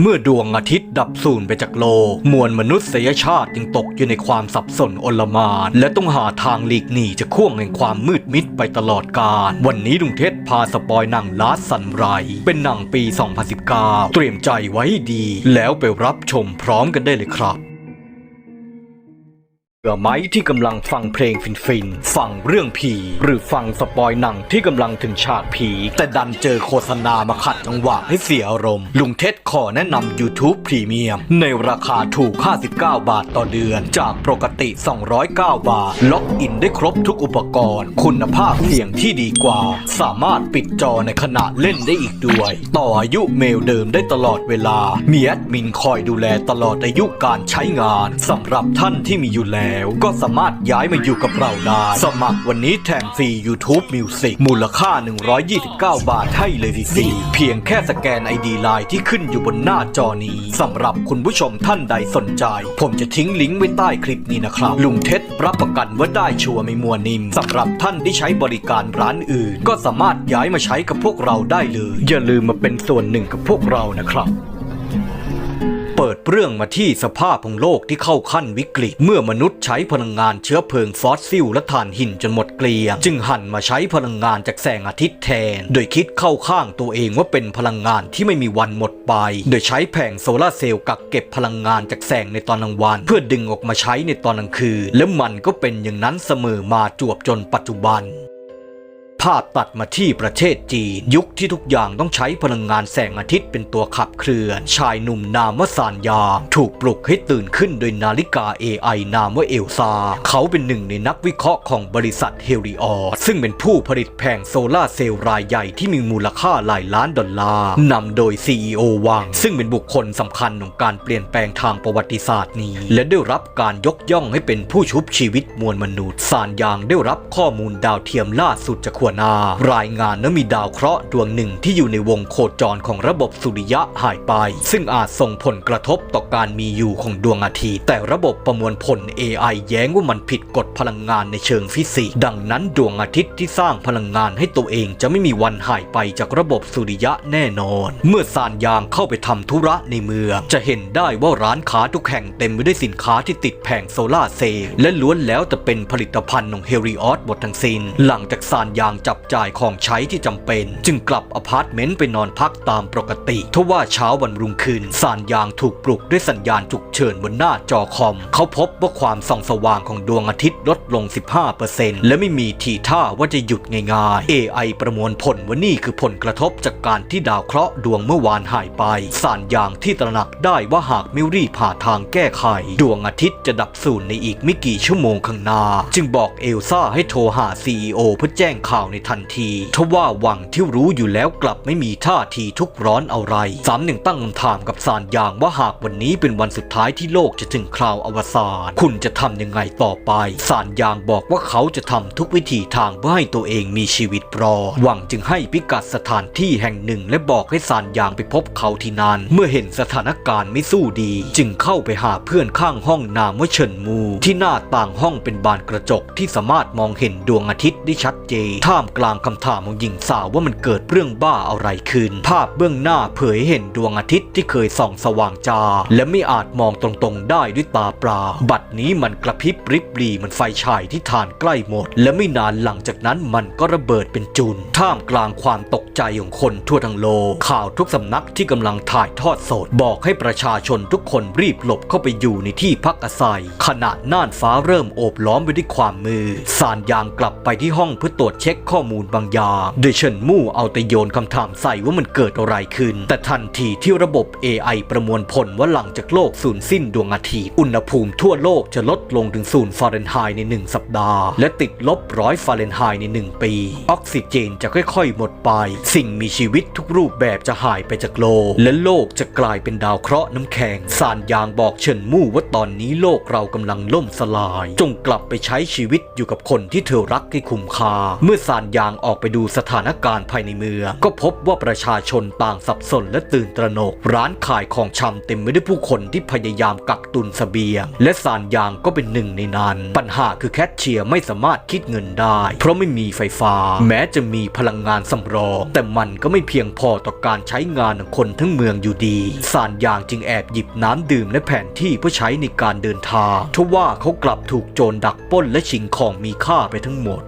เมื่อดวงอาทิตย์ดับสูญไปจากโลก มวลมนุษยชาติจึงตกอยู่ในความสับสนอลหมานและต้องหาทางหลีกหนีจากข่วงแห่งความมืดมิดไปตลอดกาลวันนี้ลุงเทศพาสปอยหนังลาสสันไร เป็นหนังปี 2019 เตรียมใจไว้ดี แล้วไปรับชมพร้อมกันได้เลยครับ เบื่อไหมที่กำลังฟังเพลงฟินๆฟังเรื่องผี หรือฟังสปอยหนังที่กำลังถึงฉากผี แต่ดันเจอโฆษณามาขัดจังหวะให้เสียอารมณ์ ลุงเท็ดขอแนะนำ YouTube Premium ในราคาถูก 59 บาทต่อเดือน จากปกติ 209 บาท ล็อกอินได้ครบทุกอุปกรณ์ คุณภาพเสียงที่ดีกว่า สามารถปิดจอในขณะเล่นได้อีกด้วย ต่ออายุเมลเดิมได้ตลอดเวลามีแอดมินคอยดูแลตลอดอายุการใช้งานสำหรับท่านที่มีอยู่แล้วก็สามารถย้ายมาอยู่กับเราได้ สมัครวันนี้แถมฟรี YouTube Music มูลค่า 129 บาทให้เลยฟรีเพียงแค่สแกน ID ไลน์ที่ขึ้นอยู่บนหน้าจอนี้สำหรับคุณผู้ชมท่านใดสนใจ ผมจะทิ้งลิงก์ไว้ใต้คลิปนี้นะครับ ลุงเท็ดรับประกันว่าได้ชัวร์ไม่มัวนิ่มสำหรับท่านที่ใช้บริการร้านอื่น ก็สามารถย้ายมาใช้กับพวกเราได้เลย อย่าลืมมาเป็นส่วนหนึ่งกับพวกเรานะครับ เปิดเรื่องมาที่สภาพของโลกที่เข้าขั้นวิกฤต เมื่อมนุษย์ใช้พลังงานเชื้อเพลิงฟอสซิลและถ่านหินจนหมดเกลี้ยง จึงหันมาใช้พลังงานจากแสงอาทิตย์แทน โดยคิดเข้าข้างตัวเองว่าเป็นพลังงานที่ไม่มีวันหมดไป โดยใช้แผงโซลาร์เซลล์กักเก็บพลังงานจากแสงในตอนกลางวัน เพื่อดึงออกมาใช้ในตอนกลางคืนและมันก็เป็นอย่างนั้นเสมอมาจวบจนปัจจุบันาพตัดมาที่ประเทศจีน ยุคที่ทุกอย่างต้องใช้พลังงานแสงอาทิตย์เป็นตัวขับเคลื่อน ชายหนุ่มนามว่าซานยาถูกปลุกให้ตื่นขึ้นโดยนาฬิกา AI นามว่าเอลซา เขาเป็นหนึ่งในนักวิเคราะห์ของบริษัทเฮลิออซึ่งเป็นผู้ผลิตแผงโซลาเซลล์รายใหญ่ที่มีมูลค่าหลายล้านดอลลาร์นำโดย CEO วัง ซึ่งเป็นบุคคลสำคัญของการเปลี่ยนแปลงทางประวัติศาสตร์นี้ และได้รับการยกย่องให้เป็นผู้ชุบชีวิตมวลมนุษย์ซานยางได้รับข้อมูลดาวเทียมล่าสุดจากขวนา รายงานว่ามีดาวเคราะห์ดวงหนึ่งที่อยู่ในวงโคจรของระบบสุริยะหายไป ซึ่งอาจส่งผลกระทบต่อการมีอยู่ของดวงอาทิตย์ แต่ระบบประมวลผล AI แย้งว่ามันผิดกฎพลังงานในเชิงฟิสิกส์ดังนั้นดวงอาทิตย์ที่สร้างพลังงานให้ตัวเองจะไม่มีวันหายไปจากระบบสุริยะแน่นอน เมื่อซานยางเข้าไปทำธุระในเมือง จะเห็นได้ว่าร้านค้าทุกแห่งเต็มไปด้วยสินค้าที่ติดแผงโซลาเซลล์และล้วนแล้วแต่เป็นผลิตภัณฑ์ของเฮริออสหมดทั้งสิน้นหลังจากซานยางจับจ่ายของใช้ที่จำเป็น จึงกลับอพาร์ตเมนต์ไปนอนพักตามปกติทว่าเช้าวันรุ่งขึ้นซานยางถูกปลุกด้วยสัญญาณฉุกเฉินบนหน้าจอคอม เขาพบว่าความส่องสว่างของดวงอาทิตย์ลดลง 15%และไม่มีทีท่าว่าจะหยุดง่ายๆ AI ประมวลผลว่านี่คือผลกระทบจากการที่ดาวเคราะห์ดวงเมื่อวานหายไปซานยางที่ตระหนักได้ว่าหากไม่รีบหาทางแก้ไข ดวงอาทิตย์จะดับสูญในอีกไม่กี่ชั่วโมงข้างหน้า จึงบอกเอลซ่าให้โทรหา CEO เพื่อแจ้งข่าวในทันทีทว่าหวังที่รู้อยู่แล้วกลับไม่มีท่าทีทุกร้อนอะไรสามหนึ่งตั้งคำถามกับซานยางว่าหากวันนี้เป็นวันสุดท้ายที่โลกจะถึงคราวอวสานคุณจะทำยังไงต่อไปซานยางบอกว่าเขาจะทำทุกวิธีทางเพื่อให้ตัวเองมีชีวิตรอดหวังจึงให้พิกัดสถานที่แห่งหนึ่งและบอกให้ซานยางไปพบเขาที่นั่นเมื่อเห็นสถานการณ์ไม่สู้ดี จึงเข้าไปหาเพื่อนข้างห้องนามว่าเฉินมู ที่หน้าต่างห้องเป็นบานกระจกที่สามารถมองเห็นดวงอาทิตย์ได้ชัดเจนท่าามกลางคำถามของหญิงสาวว่ามันเกิดเรื่องบ้าอะไรขึ้น ภาพเบื้องหน้าเผยเห็นดวงอาทิตย์ที่เคยส่องสว่างจ้าและไม่อาจมองตรงๆได้ด้วยตาเปล่า บัดนี้มันกระพริบริบรีมันไฟฉายที่ทานใกล้หมด และไม่นานหลังจากนั้นมันก็ระเบิดเป็นจุน ท่ามกลางความตกใจของคนทั่วทั้งโลก ข่าวทุกสำนักที่กำลังถ่ายทอดสด บอกให้ประชาชนทุกคนรีบหลบเข้าไปอยู่ในที่พักอาศัย ขณะน่านฟ้าเริ่มโอบล้อมไปด้วยความมืดซานยางกลับไปที่ห้องเพื่อตรวจเช็คข้อมูลบางอย่างโดยเฉินมู่เอาแต่โยนคำถามใส่ว่ามันเกิดอะไรขึ้น แต่ทันทีที่ระบบ AI ประมวลผลว่าหลังจากโลกสูญสิ้นดวงอาทิตย์ อุณหภูมิทั่วโลกจะลดลงถึงศูนย์ฟาเรนไฮต์ใน 1 สัปดาห์ และติดลบร้อยฟาเรนไฮต์ใน 1 ปี ออกซิเจนจะค่อยๆ หมดไป สิ่งมีชีวิตทุกรูปแบบจะหายไปจากโลก และโลกจะกลายเป็นดาวเคราะห์น้ำแข็งซานยางบอกเฉินมู่ว่าตอนนี้โลกเรากำลังล่มสลาย จงกลับไปใช้ชีวิตอยู่กับคนที่เธอรักให้คุ้มค่าเมื่อซานานยางออกไปดูสถานการณ์ภายในเมือง ก็พบว่าประชาชนต่างสับสนและตื่นตระหนก ร้านขายของชำเต็มไปด้วยผู้คนที่พยายามกักตุนเสบียง และสานยางก็เป็นหนึ่งในนั้น ปัญหาคือแคชเชียร์ไม่สามารถคิดเงินได้ เพราะไม่มีไฟฟ้า แม้จะมีพลังงานสำรอง แต่มันก็ไม่เพียงพอต่อการใช้งานของคนทั้งเมืองอยู่ดี สานยางจึงแอบหยิบน้ำดื่มและแผนที่เพื่อใช้ในการเดินทางทว่าเขากลับถูกโจรดักปล้นและชิงของมีค่าไปทั้งหมด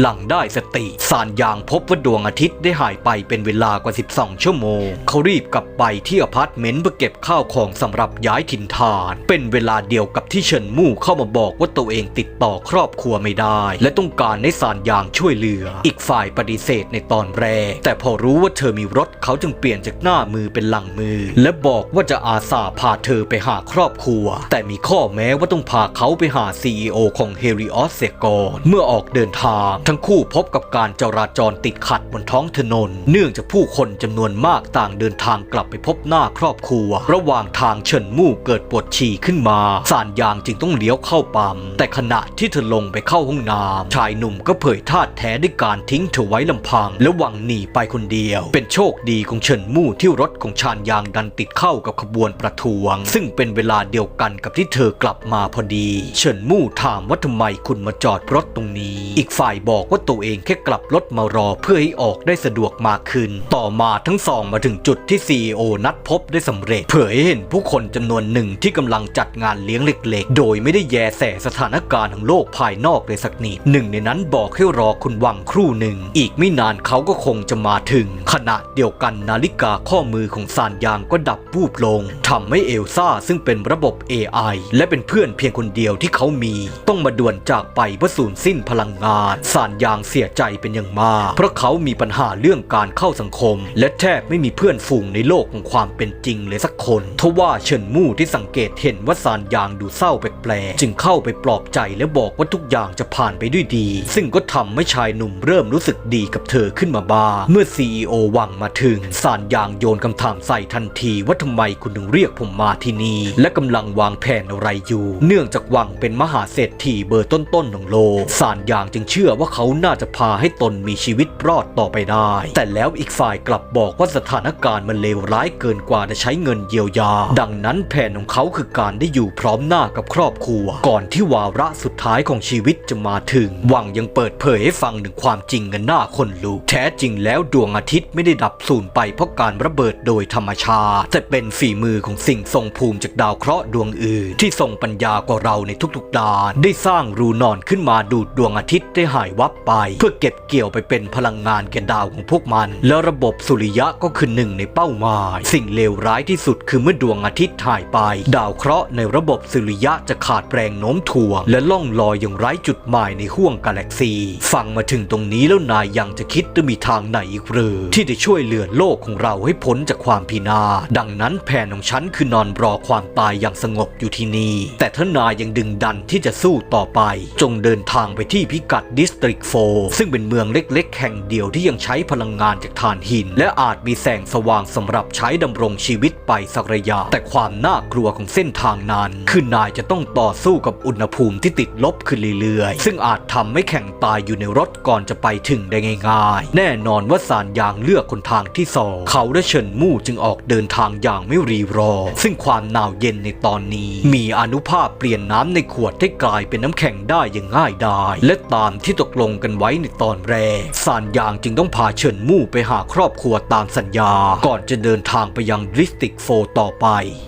หลังได้สติ สานยางพบว่าดวงอาทิตย์ได้หายไปเป็นเวลากว่า 12 ชั่วโมง เขารีบกลับไปที่อพาร์ตเมนต์เพื่อเก็บข้าวของสำหรับย้ายถิ่นฐาน เป็นเวลาเดียวกับที่เฉินมู่เข้ามาบอกว่าตัวเองติดต่อครอบครัวไม่ได้ และต้องการให้สานยางช่วยเหลือ อีกฝ่ายปฏิเสธในตอนแรก แต่พอรู้ว่าเธอมีรถเขาจึงเปลี่ยนจากหน้ามือเป็นหลังมือ และบอกว่าจะอาสาพาเธอไปหาครอบครัว แต่มีข้อแม้ว่าต้องพาเขาไปหา CEO ของเฮริออสเซกอนเมื่อออกเดินทางทั้งคู่พบกับการจราจรติดขัดบนท้องถนน เนื่องจากผู้คนจำนวนมากต่างเดินทางกลับไปพบหน้าครอบครัว ระหว่างทางเฉินมู่เกิดปวดฉี่ขึ้นมา สานยางจึงต้องเลี้ยวเข้าปั๊มแต่ขณะที่เธอลงไปเข้าห้องน้ำชายหนุ่มก็เผยท่าแท้ด้วยการทิ้งเธอไว้ลำพัง และหวังหนีไปคนเดียว เป็นโชคดีของเฉินมู่ที่รถของชานยางดันติดเข้ากับขบวนประท้วง ซึ่งเป็นเวลาเดียวกันกับที่เธอกลับมาพอดี เฉินมู่ถามว่าทำไมคุณมาจอดรถตรงนี้ อีกฝ่ายบอกว่าตัวเองแค่กลับรถมารอเพื่อให้ออกได้สะดวกมากขึ้น ต่อมาทั้งสองมาถึงจุดที่ CEO นัดพบได้สำเร็จ เผยให้เห็นผู้คนจำนวนหนึ่งที่กำลังจัดงานเลี้ยงเล็กๆ โดยไม่ได้แยแสสถานการณ์ของโลกภายนอกเลยสักนิดหนึ่งในนั้นบอกให้รอคุณวังครู่หนึ่ง อีกไม่นานเขาก็คงจะมาถึง ขณะเดียวกันนาฬิกาข้อมือของซานยางก็ดับวูบลงทำให้เอลซ่าซึ่งเป็นระบบ AI และเป็นเพื่อนเพียงคนเดียวที่เขามี ต้องมาด่วนจากไปเพื่อสูญสิ้นพลังงานซานยางเสียใจเป็นอย่างมาก เพราะเขามีปัญหาเรื่องการเข้าสังคม และแทบไม่มีเพื่อนฝูงในโลกของความเป็นจริงเลยสักคนทว่าเฉินมู่ที่สังเกตเห็นว่าซานยางดูเศร้าแปลกๆจึงเข้าไปปลอบใจและบอกว่าทุกอย่างจะผ่านไปด้วยดี ซึ่งก็ทำให้ชายหนุ่มเริ่มรู้สึกดีกับเธอขึ้นมาบ้างเมื่อ CEO วังมาถึงซานยางโยนคำถามใส่ทันทีว่าทำไมคุณถึงเรียกผมมาที่นี่และกำลังวางแผนอะไรอยู่ เนื่องจากวังเป็นมหาเศรษฐีเบอร์ต้นๆของโลกซานยางจึงเชื่อว่าว่าเขาน่าจะพาให้ตนมีชีวิตรอดต่อไปได้ แต่แล้วอีกฝ่ายกลับบอกว่าสถานการณ์มันเลวร้ายเกินกว่าจะใช้เงินเยียวยา ดังนั้นแผนของเขาคือการได้อยู่พร้อมหน้ากับครอบครัว ก่อนที่วาระสุดท้ายของชีวิตจะมาถึง หวังยังเปิดเผยให้ฟังถึงความจริงกันหน้าคนลุกแท้จริงแล้วดวงอาทิตย์ไม่ได้ดับสูญไปเพราะการระเบิดโดยธรรมชาติแต่เป็นฝีมือของสิ่งทรงภูมิจากดาวเคราะห์ดวงอื่น ที่ทรงปัญญากว่าเราในทุกๆด้านได้สร้างรูนอนขึ้นมาดูดดวงอาทิตย์ได้หายวับไป เพื่อเก็บเกี่ยวไปเป็นพลังงานแก่ดาวของพวกมัน และระบบสุริยะก็คือหนึ่งในเป้าหมาย สิ่งเลวร้ายที่สุดคือเมื่อดวงอาทิตย์หายไป ดาวเคราะห์ในระบบสุริยะจะขาดแรงโน้มถ่วง และล่องลอยอย่างไร้จุดหมายในห้วงกาแล็กซีฟังมาถึงตรงนี้แล้วนายยังจะคิดจะมีทางไหนอีกหรือ ที่จะช่วยเหลือโลกของเราให้พ้นจากความพินาศดังนั้นแผนของฉันคือนอนรอความตายอย่างสงบอยู่ที่นี่แต่ถ้านายยังดึงดันที่จะสู้ต่อไป จงเดินทางไปที่พิกัดดิสตริกโฟ ซึ่งเป็นเมืองเล็กๆ แห่งเดียวที่ยังใช้พลังงานจากถ่านหิน และอาจมีแสงสว่างสำหรับใช้ดำรงชีวิตไปสักระยะ แต่ความน่ากลัวของเส้นทางนั้น คือนายจะต้องต่อสู้กับอุณหภูมิที่ติดลบขึ้นเรื่อยๆ ซึ่งอาจทำให้แข่งตายอยู่ในรถก่อนจะไปถึงได้ง่าย ๆ แน่นอนว่าสารยางเลือกคนทางที่สองเขาและเฉินมู่จึงออกเดินทางอย่างไม่รีรอ ซึ่งความหนาวเย็นในตอนนี้ มีอนุภาพเปลี่ยนน้ำในขวดให้กลายเป็นน้ำแข็งได้อย่างง่ายดายและตามที่ตกลงกันไว้ในตอนแรกสารยางจึงต้องพาเฉินมู่ไปหาครอบครัวตามสัญญา ก่อนจะเดินทางไปยังดิสติกโฟต่อไป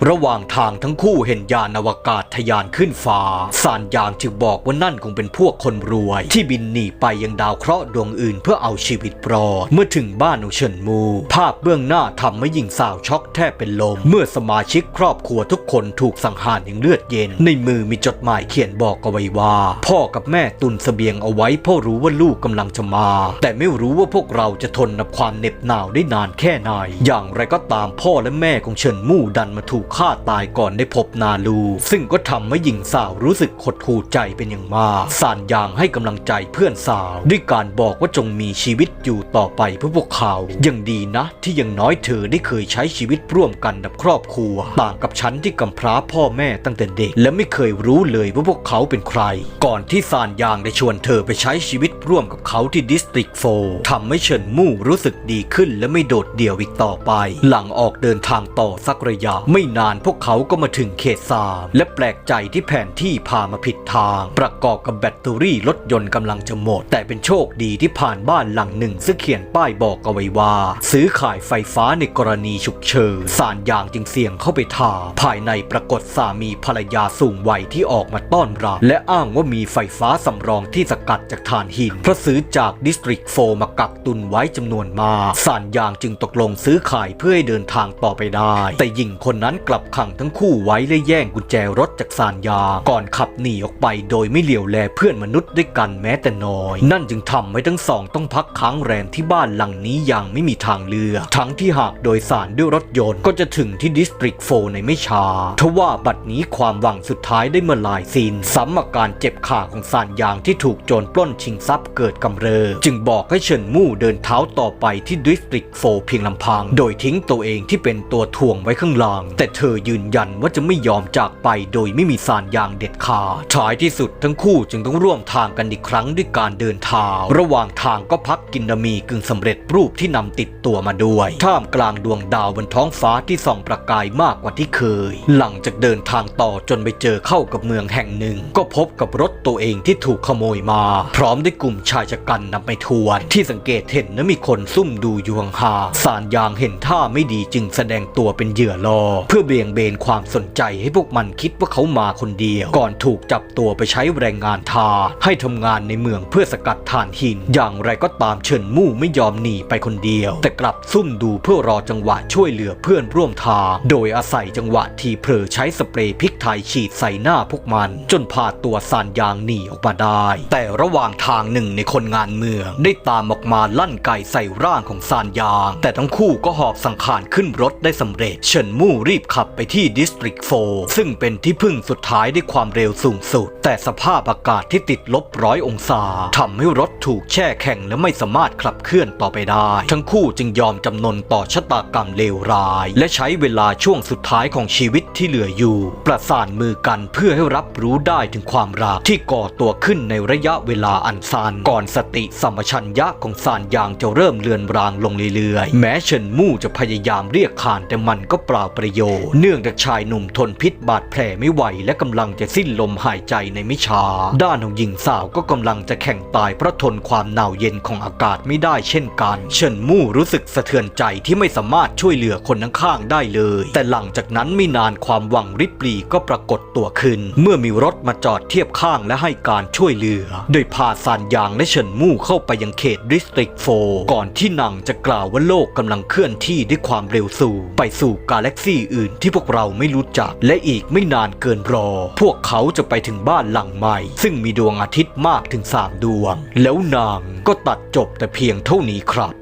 ระหว่างทางทั้งคู่เห็นยานอวกาศทะยานขึ้นฟ้าสารยางจึงบอกว่านั่นคงเป็นพวกคนรวย ที่บินหนีไปยังดาวเคราะห์ดวงอื่นเพื่อเอาชีวิตรอดเมื่อถึงบ้านของเฉินมู ภาพเบื้องหน้าทำให้หญิงสาวช็อกแทบเป็นลม เมื่อสมาชิกครอบครัวทุกคนถูกสังหารอย่างเลือดเย็น ในมือมีจดหมายเขียนบอกเอาไว้ว่า พ่อกับแม่ตุนเสบียงเอาไว้เพ่อรู้ว่าลูกกำลังจะมา แต่ไม่รู้ว่าพวกเราจะทนกับความเหน็บหนาวได้นานแค่ไหน อย่างไรก็ตามพ่อและแม่ของเฉินมู่ดันมาถูกฆ่าตายก่อนได้พบนาลู ซึ่งก็ทำให้หญิงสาวรู้สึกหดหู่ใจเป็นอย่างมากซานยางให้กำลังใจเพื่อนสาว ด้วยการบอกว่าจงมีชีวิตอยู่ต่อไปเพื่อพวกเขายังดีนะ ที่ยังน้อยเธอได้เคยใช้ชีวิตร่วมกันกับครอบครัว ต่างกับฉันที่กำพร้าพ่อแม่ตั้งแต่เด็ก และไม่เคยรู้เลยว่าพวกเขาเป็นใคร ก่อนที่ซานยางได้ชวนเธอไปใช้ชีวิตร่วมกับเขาที่ดิสตริกโฟทำให้เฉินมู่รู้สึกดีขึ้นและไม่โดดเดี่ยวอีกต่อไป หลังออกเดินทางต่อสักระยะ ไม่นานพวกเขาก็มาถึงเขตสามและแปลกใจที่แผนที่พามาผิดทาง ประกอบกับแบตเตอรี่รถยนต์กำลังจะหมด แต่เป็นโชคดีที่ผ่านบ้านหลังหนึ่ง ซึ่งเขียนป้ายบอกเอาไว้ว่า ซื้อขายไฟฟ้าในกรณีฉุกเฉินสารยางจึงเสี่ยงเข้าไปถามภายในปรากฏสามีภรรยาสูงวัยที่ออกมาต้อนรับและอ้างว่ามีไฟฟ้าสำรองที่สกัดจากถ่านหินเพราะซื้อจากดิสตริกโฟมากักตุนไว้จำนวนมาสารยางจึงตกลงซื้อขายเพื่อให้เดินทางต่อไปได้ แต่หญิงคนนั้นกลับขังทั้งคู่ไว้และแย่งกุญแจรถจากสารยางก่อนขับหนีออกไปโดยไม่เหลียวแลเพื่อนมนุษย์ด้วยกันแม้แต่น้อย นั่นจึงทำให้ทั้งสองต้องพักค้างแรมที่บ้านหลังนี้อย่างไม่มีทางเลือกทั้งที่หากโดยสารด้วยรถยนต์ก็จะถึงที่ดิสตริกโฟในไม่ช้าทว่าบัดนี้ความหวังสุดท้ายได้เมื่อลายสินซ้ำอาการเจ็บขาของสารยางที่ถูกโจรปล้นชงทรัพย์เกิดกำเริบจึงบอกให้เฉินมู่เดินเท้าต่อไปที่ดิสตริกโฟเพียงลำพัง โดยทิ้งตัวเองที่เป็นตัวถ่วงไว้ข้างหลังแต่เธอยืนยันว่าจะไม่ยอมจากไปโดยไม่มีสารยางเด็ดขาดท้ายที่สุดทั้งคู่จึงต้องร่วมทางกันอีกครั้งด้วยการเดินเท้าระหว่างทางก็พักกินนมีกึ่งสำเร็จรูปที่นำติดตัวมาด้วย ท่ามกลางดวงดาวบนท้องฟ้าที่ส่องประกายมากกว่าที่เคย หลังจากเดินทางต่อจนไปเจอเข้ากับเมืองแห่งหนึ่ง ก็พบกับรถตัวเองที่ถูกขโมยมา พร้อมด้วยกลุ่มชายชะกันนำไปทวน ที่สังเกตเห็นนั้นมีคนซุ่มดูอยู่ห่างๆสารยางเห็นท่าไม่ดีจึงแสดงตัวเป็นเหยื่อรอ เพื่อเบี่ยงเบนความสนใจให้พวกมันคิดว่าเขามาคนเดียว ก่อนถูกจับตัวไปใช้แรงงานทา ให้ทำงานในเมืองเพื่อสกัดถ่านหิน อย่างไรก็ตามเฉินมู่ไม่ยอมหนีไปคนเดียว แต่กลับซุ่มดูเพื่อรอจังหวะช่วยเหลือเพื่อนร่วมทาง โดยอาศัยจังหวะที่เผลอใช้สเปรย์พริกไทยฉีดใส่หน้าพวกมัน จนพาตัวสานยางหนีออกมาได้ แต่ระหว่างทางหนึ่งในคนงานเมือง ได้ตามออกมาลั่นไกใส่ร่างของซานยาง แต่ทั้งคู่ก็หอบสังขารขึ้นรถได้สำเร็จ เฉินมู่รีบขับไปที่ดิสตริกโฟซึ่งเป็นที่พึ่งสุดท้ายด้วยความเร็วสูงสุด แต่สภาพอากาศที่ติดลบร้อยองศาทำให้รถถูกแช่แข็งและไม่สามารถขับเคลื่อนต่อไปได้ ทั้งคู่จึงยอมจำนนต่อชะตากรรมเลวร้าย และใช้เวลาช่วงสุดท้ายของชีวิตที่เหลืออยู่ ประสานมือกันเพื่อให้รับรู้ได้ถึงความรักที่ก่อตัวขึ้นในระยะเวลาอันสั้นก่อนสติสัมชัญญะของซานยางจะเริ่มเลือนรางลงเรื่อยๆ แม้เฉินมู่จะพยายามเรียกขานแต่มันก็เปล่าประโยชน์ เนื่องจากชายหนุ่มทนพิษบาดแผลไม่ไหวและกำลังจะสิ้นลมหายใจในไม่ช้า ด้านของหญิงสาวก็กำลังจะแข่งตายเพราะทนความหนาวเย็นของอากาศไม่ได้เช่นกัน เฉินมู่รู้สึกสะเทือนใจที่ไม่สามารถช่วยเหลือคนข้างๆได้เลย แต่หลังจากนั้นไม่นานความหวังริบหรี่ก็ปรากฏตัวขึ้น เมื่อมีรถมาจอดเทียบข้างและให้การช่วยเหลือ โดยพาซานยางและเฉินมู่เข้าไปยังเขตดิสตริกโฟก่อนที่นางจะกล่าวว่าโลกกำลังเคลื่อนที่ด้วยความเร็วสูงไปสู่กาแล็กซี่อื่นที่พวกเราไม่รู้จัก และอีกไม่นานเกินรอ พวกเขาจะไปถึงบ้านหลังใหม่ ซึ่งมีดวงอาทิตย์มากถึง3ดวง แล้วนางก็ตัดจบแต่เพียงเท่านี้ครับ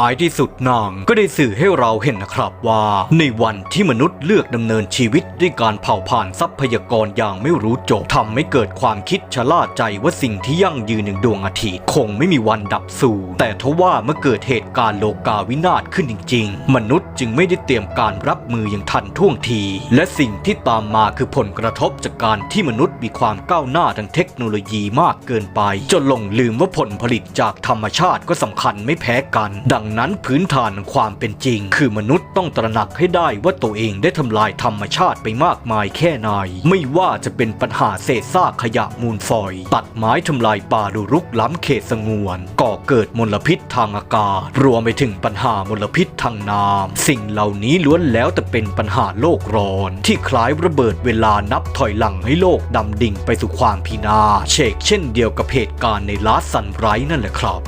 ท้ายที่สุดนางก็ได้สื่อให้เราเห็นนะครับว่า ในวันที่มนุษย์เลือกดำเนินชีวิตด้วยการเผาผ่านทรัพยากรอย่างไม่รู้จบทำให้เกิดความคิดชะล่าใจว่าสิ่งที่ยั่งยืนอย่างดวงอาทิตย์คงไม่มีวันดับสูญแต่ทว่าเมื่อเกิดเหตุการณ์โลกาวินาศขึ้นจริง ๆ มนุษย์จึงไม่ได้เตรียมการรับมืออย่างทันท่วงที และสิ่งที่ตามมาคือผลกระทบจากการที่มนุษย์มีความก้าวหน้าทางเทคโนโลยีมากเกินไป จนหลงลืมว่าผลผลิตจากธรรมชาติก็สำคัญไม่แพ้กัน ดังนั้นพื้นฐานความเป็นจริง คือมนุษย์ต้องตระหนักให้ได้ว่าตัวเองได้ทำลายธรรมชาติไปมากมายแค่ไหนไม่ว่าจะเป็นปัญหาเศษซากขยะมูลฝอย ตัดไม้ทำลายป่าดูรุกล้ำเขตสงวน ก่อเกิดมลพิษทางอากาศ รวมไปถึงปัญหามลพิษทางน้ำสิ่งเหล่านี้ล้วนแล้วแต่เป็นปัญหาโลกร้อน ที่คล้ายระเบิดเวลานับถอยหลังให้โลกดำดิ่งไปสู่ความพินาศเชกเช่นเดียวกับเหตุการณ์ในลาสซันไรนั่นแหละครับ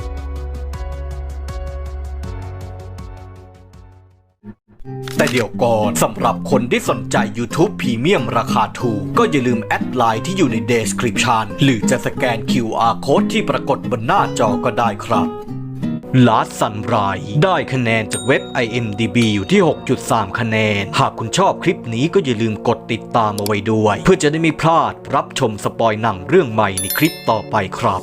แต่เดี๋ยวก่อนสำหรับคนที่สนใจ YouTube Premium ราคาถูก ก็อย่าลืมแอดไลน์ที่อยู่ใน Description หรือจะสแกน QR Code ที่ปรากฏบนหน้าจอก็ได้ครับ Last Sunrise ได้คะแนนจากเว็บ IMDB อยู่ที่ 6.3 คะแนน หากคุณชอบคลิปนี้ก็อย่าลืมกดติดตามเอาไว้ด้วย เพื่อจะได้ไม่พลาดรับชมสปอยหนังเรื่องใหม่ในคลิปต่อไปครับ